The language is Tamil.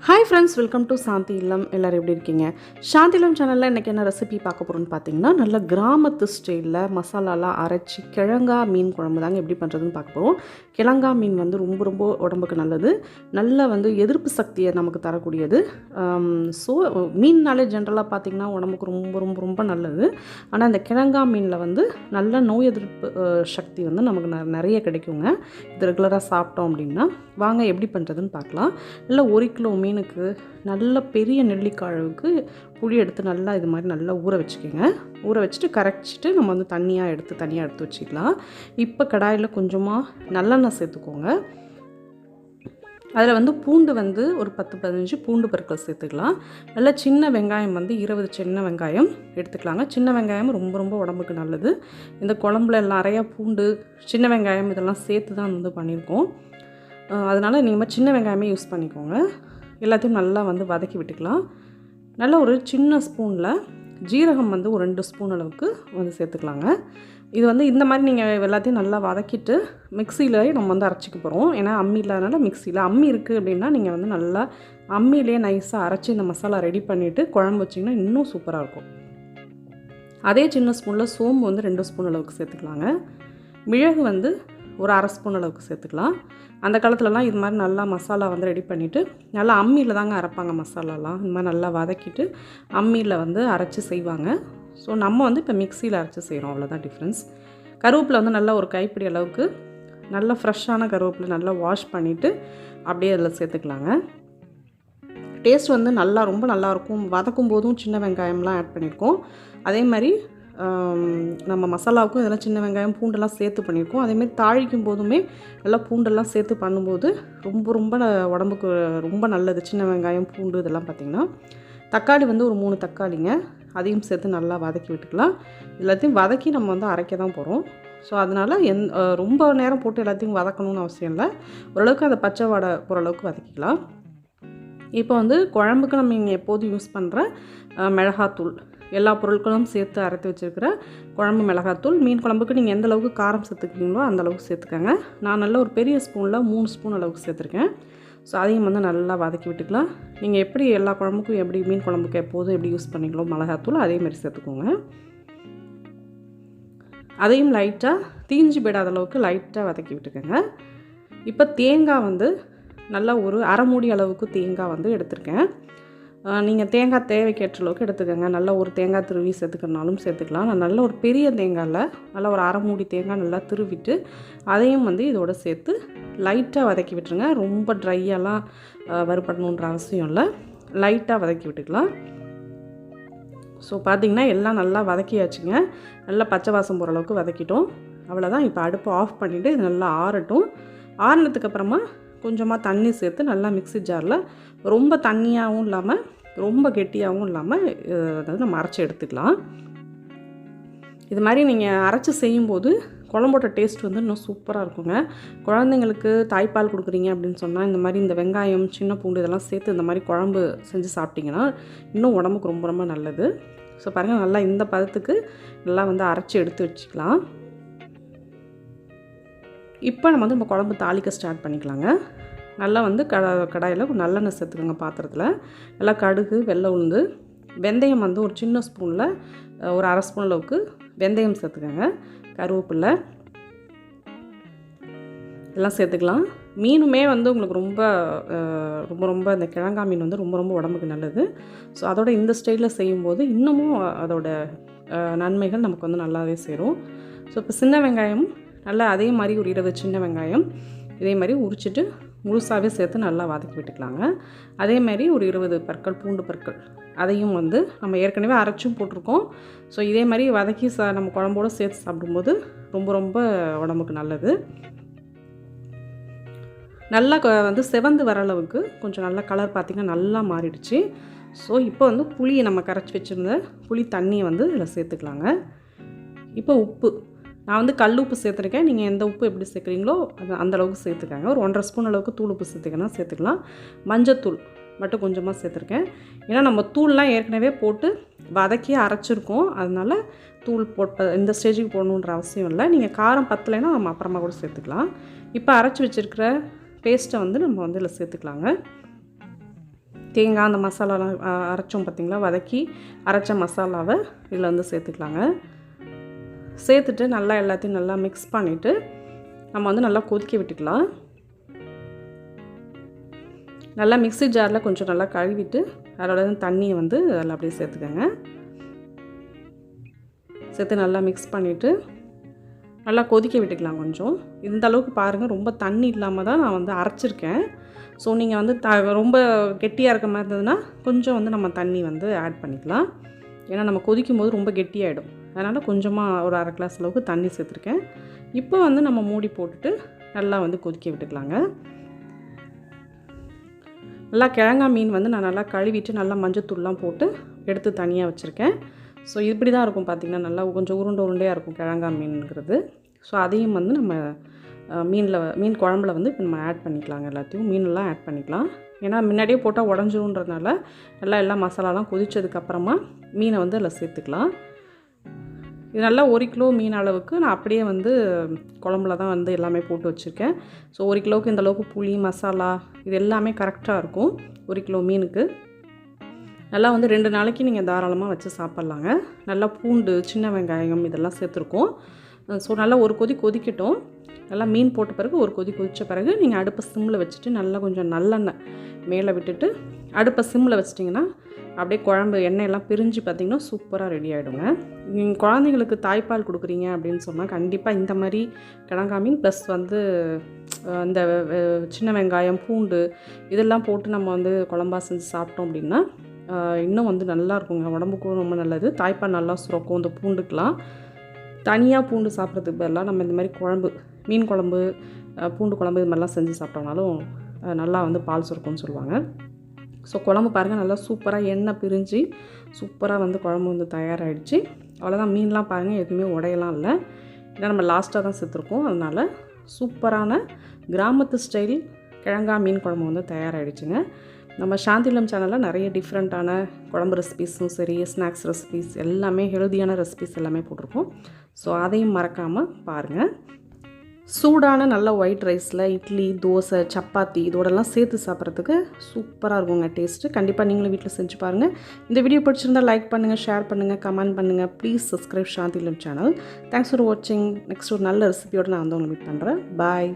Hi friends welcome to Shanthi Illam எல்லோரும் எப்படி இருக்கீங்க? சாந்தி இல்லம் சேனலில் இன்றைக்கி என்ன ரெசிபி பார்க்க போகிறோன்னு பார்த்தீங்கன்னா நல்ல கிராமத்து ஸ்டைலில் மசாலாலாம் அரைச்சி கிழங்கா மீன் குழம்பு தாங்க எப்படி பண்ணுறதுன்னு பார்க்க போகிறோம் கிழங்கா மீன் வந்து ரொம்ப ரொம்ப உடம்புக்கு நல்லது. நல்ல வந்து எதிர்ப்பு சக்தியை நமக்கு தரக்கூடியது. ஸோ மீன்னாலே ஜென்ரலாக பார்த்திங்கன்னா உடம்புக்கு ரொம்ப ரொம்ப ரொம்ப நல்லது. ஆனால் இந்த கிழங்கா மீனில் வந்து நல்ல நோய் எதிர்ப்பு சக்தி வந்து நமக்கு ந- நிறைய கிடைக்குங்க. இது ரெகுலராக சாப்பிட்டோம் அப்படின்னா வாங்க எப்படி பண்ணுறதுன்னு பார்க்கலாம். இல்லை ஒரு கிலோ மீனுக்கு நல்ல பெரிய நெல்லிக்காய் அளவுக்கு புளி எடுத்து நல்லா இது மாதிரி நல்லா ஊற வச்சுக்கோங்க. ஊற வச்சுட்டு கரைச்சிட்டு நம்ம வந்து தண்ணியாக எடுத்து தனியாக எடுத்து வச்சுக்கலாம். இப்போ கடாயில் கொஞ்சமாக நல்லெண்ணெய் சேர்த்துக்கோங்க. அதில் வந்து பூண்டு வந்து ஒரு பத்து பதினஞ்சு பூண்டு பற்கள் சேர்த்துக்கலாம். நல்லா சின்ன வெங்காயம் வந்து இருபது சின்ன வெங்காயம் எடுத்துக்கலாங்க. சின்ன வெங்காயம் ரொம்ப ரொம்ப உடம்புக்கு நல்லது. இந்த குழம்புல நிறையா பூண்டு சின்ன வெங்காயம் இதெல்லாம் சேர்த்து தான் வந்து பண்ணியிருக்கோம் அதனால் நீங்கள் சின்ன வெங்காயமே யூஸ் பண்ணிக்கோங்க. எல்லாத்தையும் நல்லா வந்து வதக்கி விட்டுக்கலாம். நல்ல ஒரு சின்ன ஸ்பூனில் ஜீரகம் வந்து ஒரு ரெண்டு ஸ்பூன் அளவுக்கு வந்து சேர்த்துக்கலாங்க. இது வந்து இந்த மாதிரி நீங்கள் எல்லாத்தையும் நல்லா வதக்கிட்டு மிக்சியிலேயே நம்ம வந்து அரைச்சிக்க போகிறோம் ஏன்னா அம்மி இல்லாதனால மிக்சியில் அம்மி இருக்குது அப்படின்னா நீங்கள் வந்து நல்லா அம்மியிலேயே நைஸாக அரைச்சி இந்த மசாலா ரெடி பண்ணிவிட்டு குழம்பு வச்சிங்கன்னா இன்னும் சூப்பராக இருக்கும். அதே சின்ன ஸ்பூனில் சோம்பு வந்து ரெண்டு ஸ்பூன் அளவுக்கு சேர்த்துக்கலாங்க. மிளகு வந்து ஒரு அரை ஸ்பூன் அளவுக்கு சேர்த்துக்கலாம். அந்த காலத்துலலாம் இது மாதிரி நல்லா மசாலா வந்து ரெடி பண்ணிவிட்டு நல்லா அம்மியில் தாங்க அரைப்பாங்க மசாலாலாம். இந்த மாதிரி நல்லா வதக்கிட்டு அம்மியில் வந்து அரைச்சி செய்வாங்க. ஸோ நம்ம வந்து இப்போ மிக்சியில் அரைச்சி செய்கிறோம் அவ்வளோதான் டிஃப்ரென்ஸ் கருவேப்பிலை வந்து நல்லா ஒரு கைப்பிடி அளவுக்கு நல்லா ஃப்ரெஷ்ஷான கருவேப்பிலை நல்லா வாஷ் பண்ணிவிட்டு அப்படியே அதில் சேர்த்துக்கலாங்க. டேஸ்ட் வந்து நல்லா ரொம்ப நல்லாயிருக்கும் வதக்கும் போதும் சின்ன வெங்காயம்லாம் ஆட் பண்ணியிருக்கோம். அதே மாதிரி நம்ம மசாலாவுக்கும் இதெல்லாம் சின்ன வெங்காயம் பூண்டெல்லாம் சேர்த்து பண்ணியிருக்கோம். அதேமாதிரி தாளிக்கும் போதுமே நல்லா பூண்டெல்லாம் சேர்த்து பண்ணும்போது ரொம்ப ரொம்ப உடம்புக்கு ரொம்ப நல்லது. சின்ன வெங்காயம் பூண்டு இதெல்லாம் பார்த்திங்கன்னா. தக்காளி வந்து ஒரு மூணு தக்காளிங்க. அதையும் சேர்த்து நல்லா வதக்கி விட்டுக்கலாம். எல்லாத்தையும் வதக்கி நம்ம வந்து அரைக்க தான் போகிறோம் ஸோ அதனால் எந் ரொம்ப நேரம் போட்டு எல்லாத்தையும் வதக்கணும்னு அவசியம் இல்லை. ஓரளவுக்கு அதை பச்சை வடை ஓரளவுக்கு வதக்கிக்கலாம். இப்போ வந்து குழம்புக்கு நம்ம இங்கே எப்போதும் யூஸ் பண்ணுற மிளகாத்தூள். எல்லா பொருட்களும் சேர்த்து அரைத்து வச்சுருக்கிற குழம்பு மிளகாத்தூள் மீன் குழம்புக்கு நீங்கள் எந்த அளவுக்கு காரம் சேர்த்துக்கிறீங்களோ அந்த அளவுக்கு சேர்த்துக்கோங்க. நான் நல்ல ஒரு பெரிய ஸ்பூனில் மூணு ஸ்பூன் அளவுக்கு சேர்த்துருக்கேன். ஸோ அதையும் வந்து நல்லா வதக்கி விட்டுக்கலாம். நீங்கள் எப்படி எல்லா குழம்புக்கும் எப்படி மீன் குழம்புக்கு எப்போதும் எப்படி யூஸ் பண்ணீங்களோ மிளகாத்தூள் அதே மாதிரி சேர்த்துக்கோங்க. அதையும் லைட்டாக தீஞ்சு போயிடாத அளவுக்கு லைட்டாக வதக்கி விட்டுக்கோங்க. இப்போ தேங்காய் வந்து நல்லா ஒரு அரை மூடி அளவுக்கு தேங்காய் வந்து எடுத்திருக்கேன். நீங்கள் தேங்காய் தேவைக்கேற்ற அளவுக்கு எடுத்துக்கோங்க. நல்லா ஒரு தேங்காய் துருவி சேர்த்துக்கணுனாலும் சேர்த்துக்கலாம். நான் நல்ல ஒரு பெரிய தேங்காயில் நல்லா ஒரு அரை மூடி தேங்காய் நல்லா திருவிட்டு அதையும் வந்து இதோட சேர்த்து லைட்டாக வதக்கி விட்டுருங்க. ரொம்ப ட்ரையெல்லாம் வறுபடணுன்ற அவசியம் இல்லை. லைட்டாக வதக்கி விட்டுக்கலாம். ஸோ பார்த்தீங்கன்னா எல்லாம் நல்லா வதக்கியாச்சுங்க. நல்லா பச்சை வாசம் போகிற அளவுக்கு வதக்கிட்டோம். அவ்வளோதான் இப்போ அடுப்பு ஆஃப் பண்ணிவிட்டு இது நல்லா ஆறட்டும். ஆறினதுக்கப்புறமா கொஞ்சமாக தண்ணி சேர்த்து நல்லா மிக்ஸி ஜாரில் ரொம்ப தண்ணியாகவும் இல்லாமல் ரொம்ப கெட்டியாகவும் இல்லாமல் அதாவது நம்ம அரைச்சி எடுத்துக்கலாம். இது மாதிரி நீங்கள் அரைச்சி செய்யும்போது குழம்போட டேஸ்ட் வந்து இன்னும் சூப்பராக இருக்குங்க. குழந்தைங்களுக்கு தாய்ப்பால் கொடுக்குறீங்க அப்படின்னு சொன்னால் இந்த மாதிரி இந்த வெங்காயம் சின்ன பூண்டு இதெல்லாம் சேர்த்து இந்த மாதிரி குழம்பு செஞ்சு சாப்பிட்டிங்கன்னா இன்னும் உடம்புக்கு ரொம்ப ரொம்ப நல்லது. ஸோ பாருங்கள் நல்லா இந்த பதத்துக்கு நல்லா வந்து அரைச்சி எடுத்து வச்சுக்கலாம். இப்போ நம்ம வந்து நம்ம குழம்பு தாளிக்க ஸ்டார்ட் பண்ணிக்கலாங்க. நல்லா வந்து க கடாயில் நல்லெண்ணெய் சேர்த்துக்கோங்க பாத்திரத்தில். நல்லா கடுகு வெள்ளை உளுந்து வெந்தயம் வந்து ஒரு சின்ன ஸ்பூனில் ஒரு அரை ஸ்பூன் அளவுக்கு வெந்தயம் சேர்த்துக்கோங்க. கருவேப்பில்லை. எல்லாம் சேர்த்துக்கலாம். மீனுமே வந்து உங்களுக்கு ரொம்ப ரொம்ப ரொம்ப இந்த கிழங்கா மீன் வந்து ரொம்ப ரொம்ப உடம்புக்கு நல்லது. ஸோ அதோட இந்த ஸ்டைலில் செய்யும்போது இன்னமும் அதோட நன்மைகள் நமக்கு வந்து நல்லாவே சேரும். ஸோ இப்போ சின்ன வெங்காயம் நல்லா அதே மாதிரி ஒரு இருபது சின்ன வெங்காயம் இதே மாதிரி உரிச்சிட்டு முழுசாகவே சேர்த்து நல்லா வதக்கி விட்டுக்கலாங்க. அதே மாதிரி ஒரு இருபது பற்கள் பூண்டு பற்கள் அதையும் வந்து நம்ம ஏற்கனவே அரைச்சும் போட்டிருக்கோம். ஸோ இதே மாதிரி வதக்கி சா நம்ம குழம்போடு சேர்த்து சாப்பிடும்போது ரொம்ப ரொம்ப உடம்புக்கு நல்லது. நல்லா வந்து செவந்து வர அளவுக்கு கொஞ்சம் நல்லா கலர் பார்த்திங்கன்னா நல்லா மாறிடுச்சு. ஸோ இப்போ வந்து புளியை நம்ம கரைச்சி வச்சுருந்த புளி தண்ணியை வந்து இதில் சேர்த்துக்கலாங்க. இப்போ உப்பு நான் வந்து கல் உப்பு சேர்த்துருக்கேன். நீங்கள் எந்த உப்பு எப்படி சேர்க்குறீங்களோ அது அந்த அளவுக்கு ஒரு ஒன்றரை ஸ்பூன் அளவுக்கு தூள் உப்பு சேர்த்துக்கணும் சேர்த்துக்கலாம். மஞ்சத்தூள் மட்டும் கொஞ்சமாக சேர்த்துருக்கேன். ஏன்னா நம்ம தூள்லாம் ஏற்கனவே போட்டு வதக்கி அரைச்சிருக்கோம். அதனால தூள் போட்ட இந்த ஸ்டேஜுக்கு போடணுன்ற அவசியம் இல்லை. நீங்கள் காரம் பத்தலைன்னா நம்ம அப்புறமா கூட சேர்த்துக்கலாம். இப்போ அரைச்சி வச்சுருக்கிற பேஸ்ட்டை வந்து நம்ம வந்து இதில் சேர்த்துக்கலாங்க. தேங்காய் அந்த மசாலாலாம் அரைச்சோம் பார்த்திங்களா வதக்கி அரைச்ச மசாலாவை இதில் வந்து சேர்த்துக்கலாங்க. சேர்த்துட்டு நல்லா எல்லாத்தையும் நல்லா மிக்ஸ் பண்ணிவிட்டு நம்ம வந்து நல்லா கொதிக்க விட்டுக்கலாம். நல்லா மிக்ஸி ஜாரில் கொஞ்சம் நல்லா கழுவிட்டு அதோட தண்ணியை வந்து அதில் அப்படியே சேர்த்துக்கோங்க. சேர்த்து நல்லா மிக்ஸ் பண்ணிவிட்டு நல்லா கொதிக்க விட்டுக்கலாம் கொஞ்சம். இந்த அளவுக்கு பாருங்கள் ரொம்ப தண்ணி இல்லாமல் தான் நான் வந்து அரைச்சிருக்கேன். ஸோ நீங்கள் வந்து த ரொம்ப கெட்டியாக இருக்க மாதிரி இருந்ததுன்னா கொஞ்சம் வந்து நம்ம தண்ணி வந்து ஆட் பண்ணிக்கலாம். ஏன்னா நம்ம கொதிக்கும் போது ரொம்ப கெட்டியாகிடும் அதனால் கொஞ்சமாக ஒரு அரை கிளாஸ் அளவுக்கு தண்ணி சேர்த்துருக்கேன். இப்போ வந்து நம்ம மூடி போட்டுட்டு நல்லா வந்து கொதிக்க விட்டுக்கலாங்க. நல்லா கிழங்கா மீன் வந்து நான் நல்லா கழுவிட்டு நல்லா மஞ்சத்தூள்லாம் போட்டு எடுத்து தனியாக வச்சுருக்கேன். ஸோ இப்படி தான் இருக்கும் பார்த்திங்கன்னா நல்லா கொஞ்சம் உருண்டை உருண்டையாக இருக்கும் கிழங்கா மீனுங்கிறது. ஸோ அதையும் வந்து நம்ம மீனில் மீன் குழம்புல வந்து இப்போ நம்ம ஆட் பண்ணிக்கலாங்க எல்லாத்தையும். மீனெல்லாம் ஆட் பண்ணிக்கலாம். ஏன்னா முன்னாடியே போட்டால் உடஞ்சிருன்றதுனால நல்லா எல்லா மசாலாலாம் கொதித்ததுக்கப்புறமா மீனை வந்து அதில் சேர்த்துக்கலாம். இது நல்லா ஒரு கிலோ மீன் அளவுக்கு நான் அப்படியே வந்து குழம்புல தான் வந்து எல்லாமே போட்டு வச்சுருக்கேன். ஸோ ஒரு கிலோவுக்கு இந்த அளவுக்கு புளி மசாலா இது எல்லாமே கரெக்டாக இருக்கும் ஒரு கிலோ மீனுக்கு. நல்லா வந்து ரெண்டு நாளைக்கு நீங்கள் தாராளமாக வச்சு சாப்பிட்லாங்க. நல்லா பூண்டு சின்ன வெங்காயம் இதெல்லாம் சேர்த்துருக்கோம். ஸோ நல்லா ஒரு கொதி கொதிக்கட்டும். நல்லா மீன் போட்ட பிறகு ஒரு கொதி கொதித்த பிறகு நீங்கள் அடுப்பை சிம்மில் வச்சுட்டு நல்லா கொஞ்சம் நல்லெண்ணெய் மேலே விட்டுட்டு அடுப்பை சிம்மில் வச்சிட்டிங்கன்னா அப்படியே குழம்பு எண்ணெயெல்லாம் பிரிஞ்சு பார்த்திங்கன்னா சூப்பராக ரெடி ஆகிடுங்க நீங்கள் குழந்தைங்களுக்கு தாய்ப்பால் கொடுக்குறீங்க அப்படின்னு சொன்னால் கண்டிப்பாக இந்த மாதிரி கிழங்கா மீன் ப்ளஸ் வந்து இந்த சின்ன வெங்காயம் பூண்டு இதெல்லாம் போட்டு நம்ம வந்து குழம்பா செஞ்சு சாப்பிட்டோம் அப்படின்னா இன்னும் வந்து நல்லா இருக்குங்க. உடம்புக்கும் ரொம்ப நல்லது. தாய்ப்பால் நல்லா சுரக்கும் இந்த பூண்டுக்கெலாம் தனியாக பூண்டு சாப்பிட்றதுக்கு பதிலாக நம்ம இந்த மாதிரி குழம்பு மீன் குழம்பு பூண்டு குழம்பு இது மாதிரிலாம் செஞ்சு சாப்பிட்டோம்னாலும் நல்லா வந்து பால் சுரக்கும்னு சொல்லுவாங்க. ஸோ குழம்பு பாருங்கள் நல்லா சூப்பராக எண்ணெய் பிரிஞ்சு சூப்பராக வந்து குழம்பு வந்து தயாராகிடுச்சு அவ்வளோதான் மீன்லாம் பாருங்கள் எதுவுமே உடையலாம் இல்லை. ஏன்னா நம்ம லாஸ்ட்டாக தான் செத்துருக்கோம். அதனால் சூப்பரான கிராமத்து ஸ்டைல் கிழங்கா மீன் குழம்பு வந்து தயாராகிடுச்சுங்க நம்ம சாந்திலம் சேனலில் நிறைய டிஃப்ரெண்ட்டான குழம்பு ரெசிபீஸும் சரி ஸ்நாக்ஸ் ரெசிபீஸ் எல்லாமே ஹெல்தியான ரெசிபீஸ் எல்லாமே போட்டிருக்கோம். ஸோ அதையும் மறக்காமல் பாருங்கள் சூடான நல்ல ஒயிட் ரைஸில் இட்லி தோசை சப்பாத்தி இதோடலாம் சேர்த்து சாப்பிட்றதுக்கு சூப்பராக இருக்குங்க டேஸ்ட்டு கண்டிப்பாக நீங்களும் வீட்டில் செஞ்சு பாருங்கள் இந்த வீடியோ பிடிச்சிருந்தால் லைக் பண்ணுங்கள் ஷேர் பண்ணுங்கள் கமெண்ட் பண்ணுங்கள் please subscribe Shanthilam channel thanks for வாட்சிங் நெக்ஸ்ட் ஒரு நல்ல ரெசிபியோடு நான் வந்து உங்களை மீட் பண்ணுறேன் பாய்